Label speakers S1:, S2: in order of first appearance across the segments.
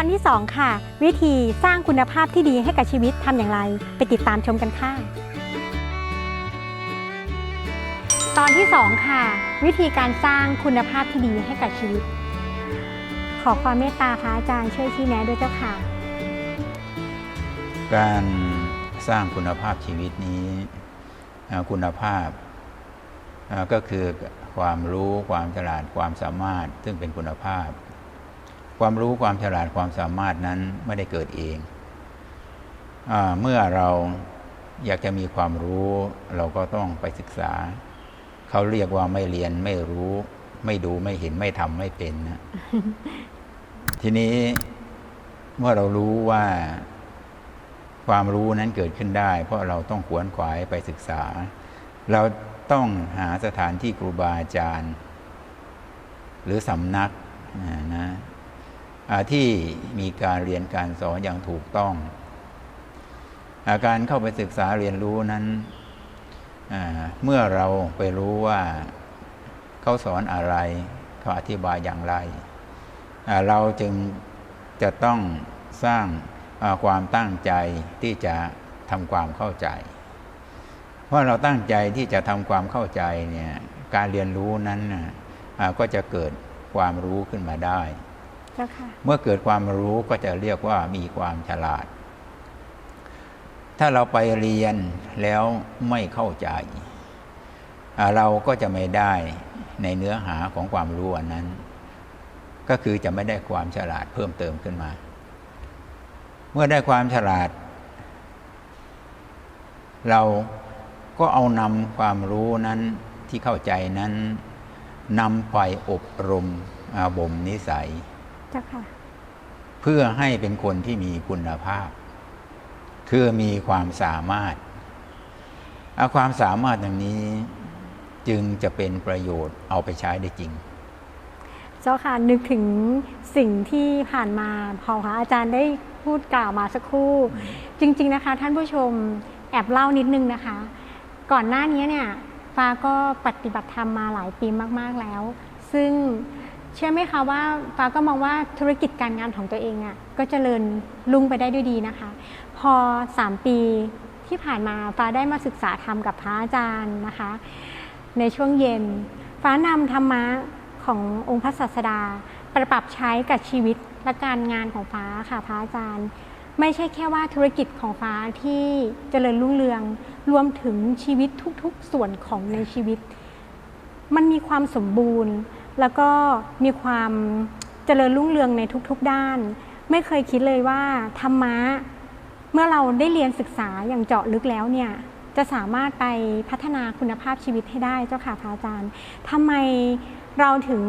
S1: ตอนที่ 2 ค่ะ วิธีสร้างคุณภาพที่ดีให้กับชีวิตทำอย่างไร ไปติดตามชมกันค่ะ ตอนที่ 2 ค่ะ วิธีการสร้างคุณภาพที่ดีให้กับชีวิต ขอความเมตตาพระอาจารย์ช่วยชี้แนะด้วยเจ้าค่ะ
S2: การสร้างคุณภาพชีวิตนี้คุณภาพก็คือความรู้ความฉลาดความสามารถซึ่งเป็นคุณภาพ ความรู้ความฉลาดความสามารถนั้นไม่ได้เกิดเองอเมื่อเราอยากจะมีความรู้เราก็ต้องไปศึกษา เขาเรียกว่าไม่เรียนไม่รู้ ไม่ดูไม่เห็นไม่ทำไม่เป็นนะทีนี้เมื่อเรารู้ว่าความรู้นั้นเกิดขึ้นได้ เพราะเราต้องขวนขวายไปศึกษา เราต้องหาสถานที่ครูบาอาจารย์ หรือสำนักนะ ที่มีการเรียนการสอนอย่างถูกต้อง อาการเข้าไปศึกษาเรียนรู้นั้น เมื่อเราไปรู้ว่าเขาสอนอะไร เขาอธิบายอย่างไร เราจึงจะต้องสร้างความตั้งใจที่จะทำความเข้าใจ เพราะเราตั้งใจที่จะทำความเข้าใจเนี่ยการเรียนรู้นั้นก็จะเกิดความรู้ขึ้นมาได้
S1: เมื่
S2: อเกิดความรู้ก็จะเรียกว่ามีความฉลาด ถ้าเราไปเรียนแล้วไม่เข้าใจ เราก็จะไม่ได้ในเนื้อหาของความรู้อันนั้น ก็คือจะไม่ได้ความฉลาดเพิ่มเติมขึ้นมา เมื่อได้ความฉลาด เราก็เอานำความรู้นั้นที่เข้าใจนั้นนำไปอบรมอาบ่มนิสัย
S1: เจ้าค่ะ
S2: เพื่อให้เป็นคนที่มีคุณภาพ คือมีความสามารถเอาความสามารถอย่างนี้จึงจะเป็นประโยชน์เอาไปใช้ได้จริง
S1: เจ้าค่ะนึกถึงสิ่งที่ผ่านมาพอพระอาจารย์ได้พูดกล่าวมาสักครู่ จริง ๆ นะคะ ท่านผู้ชมแอบเล่านิดนึงนะคะ ก่อนหน้านี้เนี่ยฟ้าก็ปฏิบัติธรรมมาหลายปีมาก ๆแล้ว ซึ่ง เชื่อไหมคะว่าฟ้าก็มองว่าธุรกิจการงานของตัวเองอะ่ะก็เจริญรุ่งไปได้ด้วยดีนะคะ พอ 3 ปีที่ผ่านมาฟ้าได้มาศึกษาธรรมกับพระอาจารย์นะคะ ในช่วงเย็น ฟ้านำธรรมะขององค์พระศาสดาประปรับใช้กับชีวิตและการงานของฟ้าค่ะพระอาจารย์ ไม่ใช่แค่ว่าธุรกิจของฟ้าที่เจริญรุ่งเรืองรวมถึงชีวิตทุกๆส่วนของในชีวิต มันมีความสมบูรณ์ แล้วก็มีความเจริญรุ่งเรืองในทุกๆด้าน ไม่เคยคิดเลยว่าธรรมะเมื่อเราได้เรียนศึกษาอย่างเจาะลึกแล้วเนี่ยจะสามารถไปพัฒนาคุณภาพชีวิตให้ได้เจ้าค่ะพระอาจารย์ทำไมเราถึง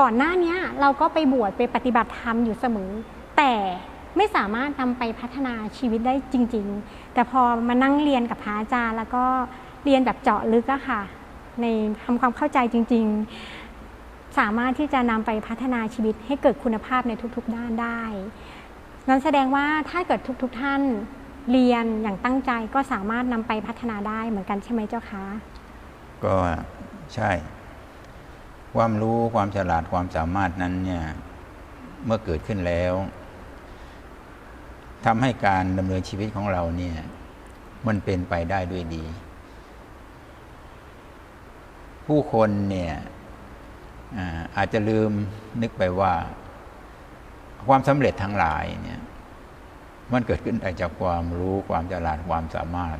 S1: ก่อนหน้านี้เราก็ไปบวชไปปฏิบัติธรรมอยู่เสมอ แต่ไม่สามารถนำไปพัฒนาชีวิตได้จริง ๆ แต่พอมานั่งเรียนกับพระอาจารย์ แล้วก็เรียนแบบเจาะลึกอะค่ะ ในทำความเข้าใจจริง ๆ สามารถที่จะนำไปพัฒนาชีวิตให้เกิดคุณภาพในทุกๆด้านได้ นั่นแสดงว่าถ้าเกิดทุกๆทท่านเรียนอย่างตั้งใจก็สามารถนำไปพัฒนาได้เหมือนกันใช่ไหมเจ้าคะ
S2: ก็ใช่ ความรู้ความฉลาดความสามารถนั้นเนี่ยเมื่อเกิดขึ้นแล้วทำให้การดำเนินชีวิตของเราเนี่ยมันเป็นไปได้ด้วยดี ผู้คนเนี่ยอาจจะลืมนึกไปว่า ความสำเร็จทั้งหลายเนี่ยมันเกิดขึ้นได้จากความรู้ความฉลาดความสามารถ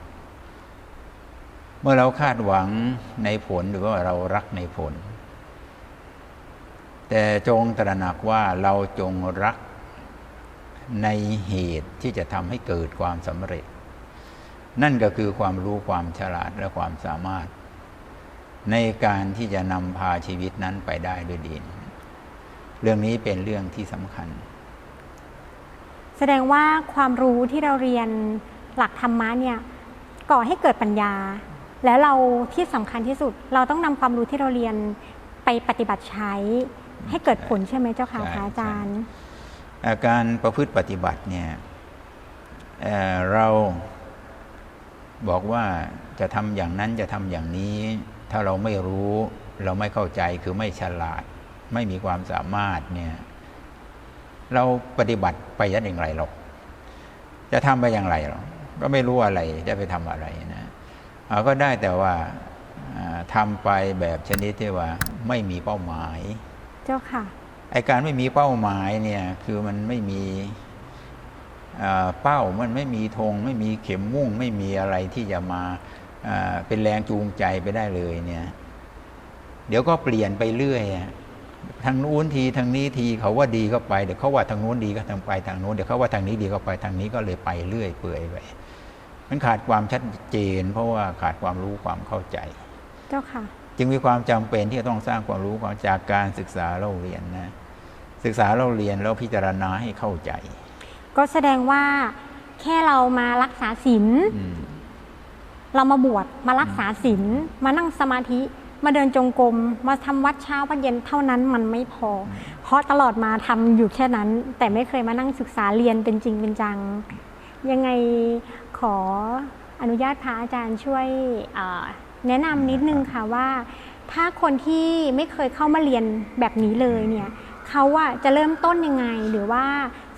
S2: เมื่อเราคาดหวังในผลหรือว่าเรารักในผล แต่จงตระหนักว่าเราจงรักในเหตุที่จะทำให้เกิดความสำเร็จ นั่นก็คือความรู้ความฉลาดและความสามารถ ในการที่จะนำพาชีวิตนั้นไปได้ด้วยดี เรื่องนี้เป็นเรื่องที่สำคัญ
S1: แสดงว่าความรู้ที่เราเรียนหลักธรรมะเนี่ยก่อให้เกิดปัญญา และเราที่สำคัญที่สุด เราต้องนำความรู้ที่เราเรียนไปปฏิบัติใช้ ให้เกิดผลใช่ไหมเจ้าค่ะ
S2: ใช่
S1: พระอาจารย์
S2: อาการประพฤติปฏิบัติเนี่ยเอ่อเราบอกว่าจะทำอย่างนั้นจะทำอย่างนี้ ถ้าเราไม่รู้เราไม่เข้าใจคือไม่ฉลาด ไม่มีความสามารถเนี่ยเราปฏิบัติไปยันอย่างไรหรอกจะทำไปอย่างไรหรอกก็ไม่รู้อะไรจะไปทำอะไรนะเอาก็ได้แต่ว่าอ่าทำไปแบบชนิดที่ว่าไม่มีเป้าหมาย
S1: เจ้าค่ะ
S2: ไอการไม่มีเป้าหมายเนี่ยคือมันไม่มีเอ่อเป้ามันไม่มีธงไม่มีเข็มมุ่ง ไม่มีอะไรที่จะมา เอ่อเป็นแรงจูงใจไปได้เลยเนี่ย เดี๋ยวก็เปลี่ยนไปเรื่อยอะทางนู้นทีทางนี้ทีเขาว่าดีก็ไปเดี๋ยวเขาว่าทางนู้นดีก็ทางไปทางนู้นเดี๋ยวเขาว่าทางนี้ดีก็ไปทางนี้ก็เลยไปเรื่อยเปื่อยไปมันขาดความชัดเจน เพราะว่าขาดความรู้ความเข้าใจ
S1: เจ้าค่ะ
S2: จึงมีความจำเป็นที่จะต้องสร้างความรู้ความจากการศึกษาเราเรียนนะ ศึกษาเราเรียนแล้วพิจารณาให้เข้าใจ
S1: ก็แสดงว่าแค่เรามารักษาศีล
S2: อืม
S1: เรามาบวชมารักษาศีลมานั่งสมาธิมาเดินจงกรมมาทำวัดเช้าวัดเย็นเท่านั้นมันไม่พอ เพราะตลอดมาทำอยู่แค่นั้น แต่ไม่เคยมานั่งศึกษาเรียนเป็นจริงเป็นจัง ยังไงขออนุญาตพระอาจารย์ช่วยเอ่อแนะนำนิดนึงค่ะว่า ถ้าคนที่ไม่เคยเข้ามาเรียนแบบนี้เลยเนี่ยเขาว่าจะเริ่มต้นยังไงหรือว่า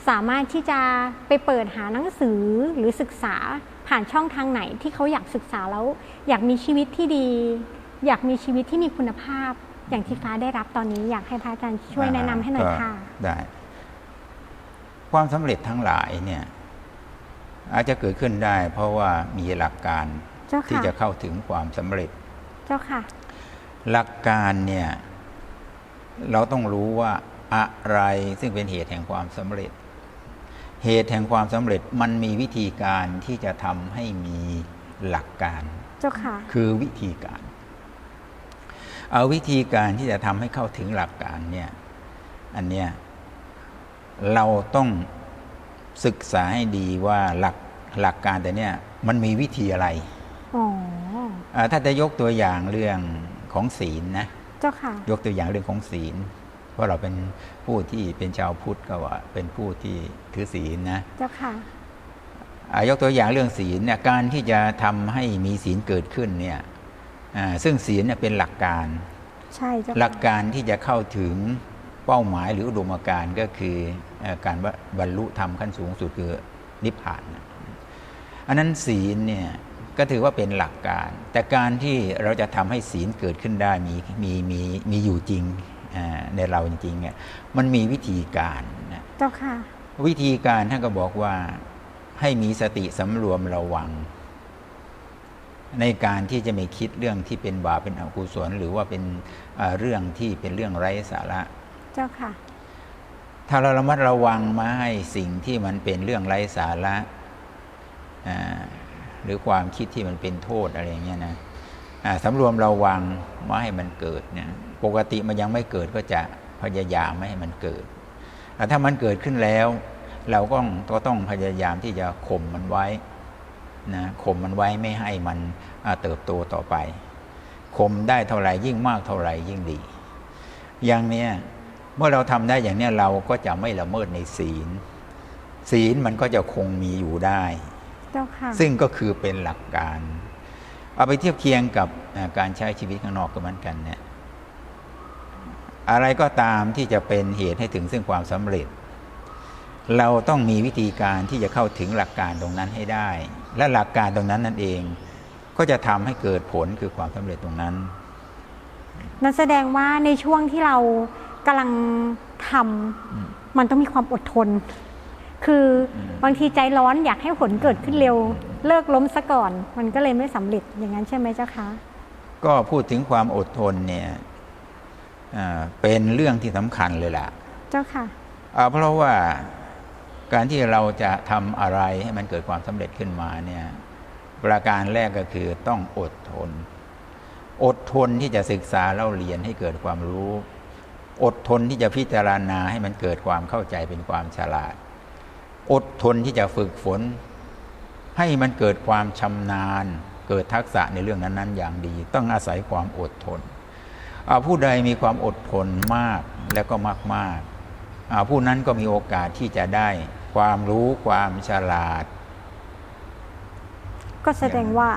S1: สามารถที่จะไปเปิดหาหนังสือหรือศึกษาผ่านช่องทางไหนที่เขาอยากศึกษาแล้ว อยากมีชีวิตที่ดี อยากมีชีวิตที่มีคุณภาพ อย่างที่ฟ้าได้รับตอนนี้อยากให้พระอาจารย์ช่วยแนะนำให้หน่อย
S2: ก็
S1: ค่ะ
S2: ได้ความสำเร็จทั้งหลายเนี่ยอาจจะเกิดขึ้นได้ เพราะว่ามีหลักการ
S1: เจ้า
S2: ที่
S1: ค่ะ
S2: จะเข้าถึงความสำเร็จ
S1: เจ้าค่ะ
S2: หลักการเนี่ยเราต้องรู้ว่าอะไรซึ่งเป็นเหตุแห่งความสำเร็จ เหตุแห่งความสำเร็จมันมีวิธีการที่จะทำให้มีหลักการ
S1: เจ้าค่ะ
S2: คือวิธีการ เอาวิธีการที่จะทำให้เข้าถึงหลักการเนี่ย อันเนี้ยเราต้องศึกษาให้ดีว่าหลักหลักการแต่เนี้ยมันมีวิธีอะไร
S1: อ๋อ
S2: อาถ้าจะยกตัวอย่างเรื่องของศีลนะ
S1: เจ้าค่ะ
S2: ยกตัวอย่างเรื่องของศีล เพราะเราเป็นผู้ที่เป็นชาวพุทธก็ว่า เป็นผู้ที่ถือศีลนะ
S1: เจ้าค่ะ
S2: อ่ายกตัวอย่างเรื่องศีลเนี่ยการที่จะทำให้มีศีลเกิดขึ้นเนี่ยอ่าซึ่งศีลเนี่ยเป็นหลักการ
S1: ใช่เจ้าค่ะ
S2: หลักการที่จะเข้าถึงเป้าหมายหรืออุดมการณ์ก็คือเอ่อการว่าบรรลุธรรมขั้นสูงสุดคือนิพพานนะอันนั้นศีลเนี่ยก็ถือว่าเป็นหลักการ แต่การที่เราจะทำให้ศีลเกิดขึ้นได้มีมีมีมีอยู่จริงอ่า ในเราจริงๆเนี่ยมันมีวิธีการนะ
S1: เจ้าค่ะ
S2: วิธีการท่านก็บอกว่าให้มีสติสำรวมระวัง ในการที่จะไม่คิดเรื่องที่เป็นบาปเป็นอกุศลหรือว่าเป็นเอ่อเรื่องที่เป็นเรื่องไร้สาระ
S1: เจ้าค่ะ
S2: ถ้าเราระมัดระวังมาให้สิ่งที่มันเป็นเรื่องไร้สาระอ่าหรือความคิดที่มันเป็นโทษอะไรอย่างเงี้ยนะอ่าสำรวมระวังมาให้มันเกิดเนี่ย ปกติมันยังไม่เกิดก็จะพยายามไม่ให้มันเกิดแต่ถ้ามันเกิดขึ้นแล้ว เราก็ต้องก็ต้องพยายามที่จะข่มมันไว้นะข่มมันไว้ไม่ให้มันอ่าเติบโตต่อไปข่มได้เท่าไหร่ยิ่งมากเท่าไหร่ยิ่งดี อย่างเนี้ยเมื่อเราทำได้อย่างเนี้ยเราก็จะไม่ละเมิดในศีล ศีลมันก็จะคงมีอยู่ได้
S1: เจ้าค่ะ
S2: ซึ่งก็คือเป็นหลักการ เอาไปเทียบเคียงกับอ่าการใช้ชีวิตข้างนอกก็เหมือนกันเนี่ย อะไรก็ตามที่จะเป็นเหตุให้ถึงซึ่งความสำเร็จ เราต้องมีวิธีการที่จะเข้าถึงหลักการตรงนั้นให้ได้ และหลักการตรงนั้นนั่นเอง ก็จะทำให้เกิดผลคือความสำเร็จตรงนั้น
S1: นั่นแสดงว่าในช่วงที่เรากำลังทำมันต้องมีความอดทน คืออบางทีใจร้อนอยากให้ผลเกิดขึ้นเร็ว เลิกล้มซะก่อน มันก็เลยไม่สำเร็จอย่างนั้นใช่ไหมเจ้าคะ
S2: ก็พูดถึงความอดทนเนี่ยอ่า เป็นเรื่องที่สำคัญเลยล่ะ
S1: เจ้าค่ะ
S2: อ่าเพราะว่าการที่เราจะทำอะไรให้มันเกิดความสำเร็จขึ้นมาเนี่ยประการแรกก็คือต้องอดทน อดทนที่จะศึกษาเล่าเรียนให้เกิดความรู้ อดทนที่จะพิจารณาให้มันเกิดความเข้าใจเป็นความฉลาด อดทนที่จะฝึกฝน ให้มันเกิดความชำนาญ เกิดทักษะในเรื่องนั้น ๆ อย่างดี ต้องอาศัยความอดทนอ่า ผู้ใดมีความอดทนมากแล้วก็มากๆอ่าผู้นั้นก็มีโอกาสที่จะได้ความรู้ความฉลาด
S1: ก็แสดงว่า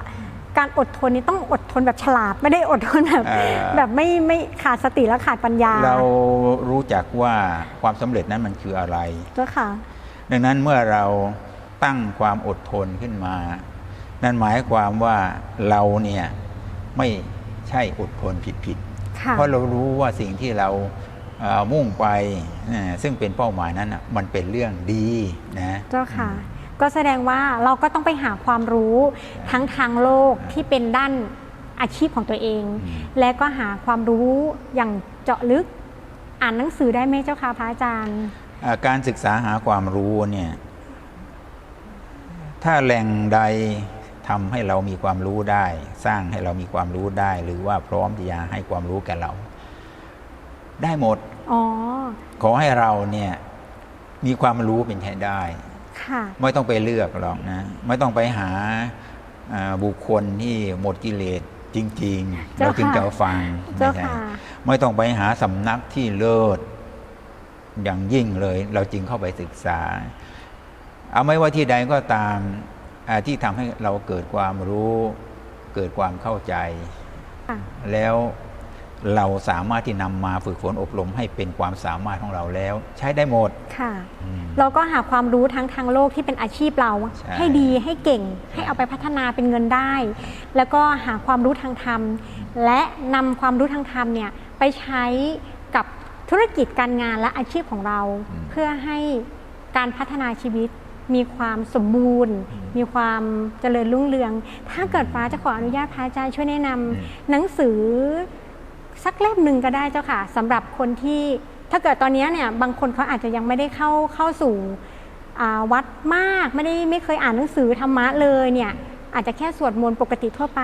S1: การอดทนนี่ต้องอดทนแบบฉลาดไม่ได้อดทนแบบ
S2: เอ่อ
S1: แบบไม่ไม่ขาดสติและขาดปัญญา
S2: เรารู้จักว่าความสำเร็จนั้นมันคืออะไร
S1: เจ้าค่ะ
S2: ดังนั้นเมื่อเราตั้งความอดทนขึ้นมา นั่นหมายความว่าเราเนี่ยไม่ใช่อดทนผิดๆ
S1: ค่ะ
S2: เพราะเรารู้ว่าสิ่งที่เราเอ่อมุ่งไปนะซึ่งเป็นเป้าหมายนั้นน่ะมันเป็นเรื่องดีนะ
S1: เจ้าค่ะก็แสดงว่าเราก็ต้องไปหาความรู้ทั้งทางโลกที่เป็นด้านอาชีพของตัวเอง
S2: อืม
S1: และก็หาความรู้อย่างเจาะลึกอ่านหนังสือได้ไหมเจ้าค่ะพระอาจารย์
S2: อ่าการศึกษาหาความรู้เนี่ยถ้าแหล่งใด ทำให้เรามีความรู้ได้ สร้างให้เรามีความรู้ได้ หรือว่าพร้อมที่จะให้ความรู้แก่เรา ได้หมด
S1: อ๋อ
S2: ขอให้เราเนี่ยมีความรู้เป็นใช้ได้
S1: ค่ะ
S2: ไม่ต้องไปเลือกหรอกนะ ไม่ต้องไปหาอ่าบุคคลที่หมดกิเลสจริง ๆ
S1: เจ้า
S2: เราจึง
S1: ค่ะ
S2: จะฟัง
S1: เจ้า
S2: ไม่ใช่
S1: ค่ะ
S2: ไม่ต้องไปหาสำนักที่เลิศอย่างยิ่งเลย เราจึงเข้าไปศึกษา เอาไม่ว่าที่ใดก็ตามอ่า ที่ทำให้เราเกิดความรู้เกิดความเข้าใจ
S1: ค่ะ
S2: แล้วเราสามารถที่นำมาฝึกฝนอบรมให้เป็นความสามารถของเราแล้ว ใช้ได้หมด
S1: ค่ะ
S2: อืม
S1: เราก็หาความรู้ทั้งทางโลกที่เป็นอาชีพเรา
S2: ใช่
S1: ให้ดีให้เก่ง ให้เอาไปพัฒนาเป็นเงินได้ แล้วก็หาความรู้ทางธรรม และนำความรู้ทางธรรมเนี่ยไปใช้กับธุรกิจการงานและอาชีพของเรา เพื่อให้การพัฒนาชีวิต มีความสมบูรณ์ มีความเจริญรุ่งเรือง ถ้าเกิดฟ้าจะขออนุญาตพระอาจารย์ช่วยแนะนำหนังสือสักเล่มหนึ่งก็ได้เจ้าค่ะสำหรับคนที่ถ้าเกิดตอนนี้เนี่ยบางคนเขาอาจจะยังไม่ได้เข้าเข้าสู่อ่าวัดมากไม่ได้ไม่เคยอ่านหนังสือธรรมะเลยเนี่ยอาจจะแค่สวดมนต์ปกติทั่วไป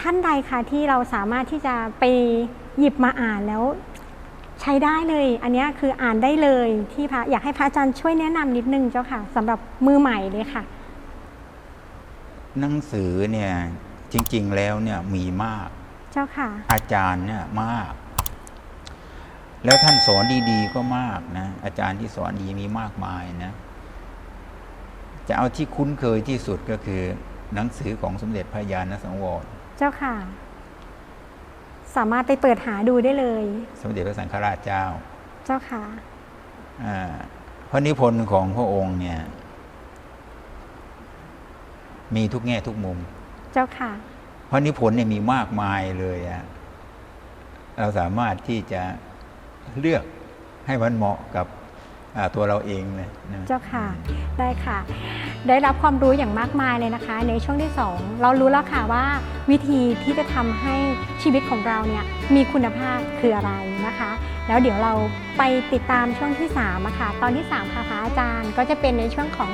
S1: ท่านใดคะที่เราสามารถที่จะไปหยิบมาอ่านแล้ว ใช้ได้เลย อันเนี้ยคืออ่านได้เลยที่พระอยากให้พระอาจารย์ช่วยแนะนำนิดนึงเจ้าค่ะสำหรับมือใหม่เลยค่ะ
S2: หนังสือเนี่ยจริง ๆ แล้วเนี่ยมีมาก
S1: เจ้าค่ะ
S2: อาจารย์เนี่ยมาก แล้วท่านสอนดีๆก็มากนะอาจารย์ที่สอนดีมีมากมายนะ จะเอาที่คุ้นเคยที่สุดก็คือหนังสือของสมเด็จพระญาณสังวร
S1: เจ้าค่ะ สามารถไปเปิดหาดูได้เลย
S2: สมเด็จพระสังฆราชเจ้า
S1: เจ้าค่ะ
S2: อ่าพระนิพนธ์ของพระองค์เนี่ย มีทุกแง่ทุกมุม
S1: เจ้าค่ะ
S2: พระนิพนธ์เนี่ยมีมากมายเลยอะเราสามารถที่จะเลือกให้มันเหมาะกับอ่า ตัวเราเองเลยนะ
S1: เจ้าค่ะได้ค่ะ ได้รับความรู้อย่างมากมายเลยนะคะ ในช่วงที่ 2 เรารู้แล้วค่ะว่าวิธีที่จะทำให้ชีวิตของเราเนี่ยมีคุณภาพคืออะไรนะคะ แล้วเดี๋ยวเราไปติดตามช่วงที่3อะค่ะตอนที่3ค่ะพระอาจารย์ก็จะเป็นในช่วงของ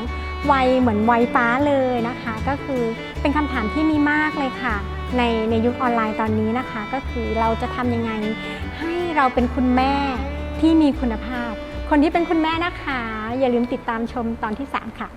S1: วัยเหมือนวัยฟ้าเลยนะคะ ก็คือเป็นคำถามที่มีมากเลยค่ะ ในในยุคออนไลน์ตอนนี้นะคะ ก็คือเราจะทำยังไงให้เราเป็นคุณแม่ที่มีคุณภาพ คนที่เป็นคุณแม่นะคะ อย่าลืมติดตามชมตอนที่ 3 ค่ะ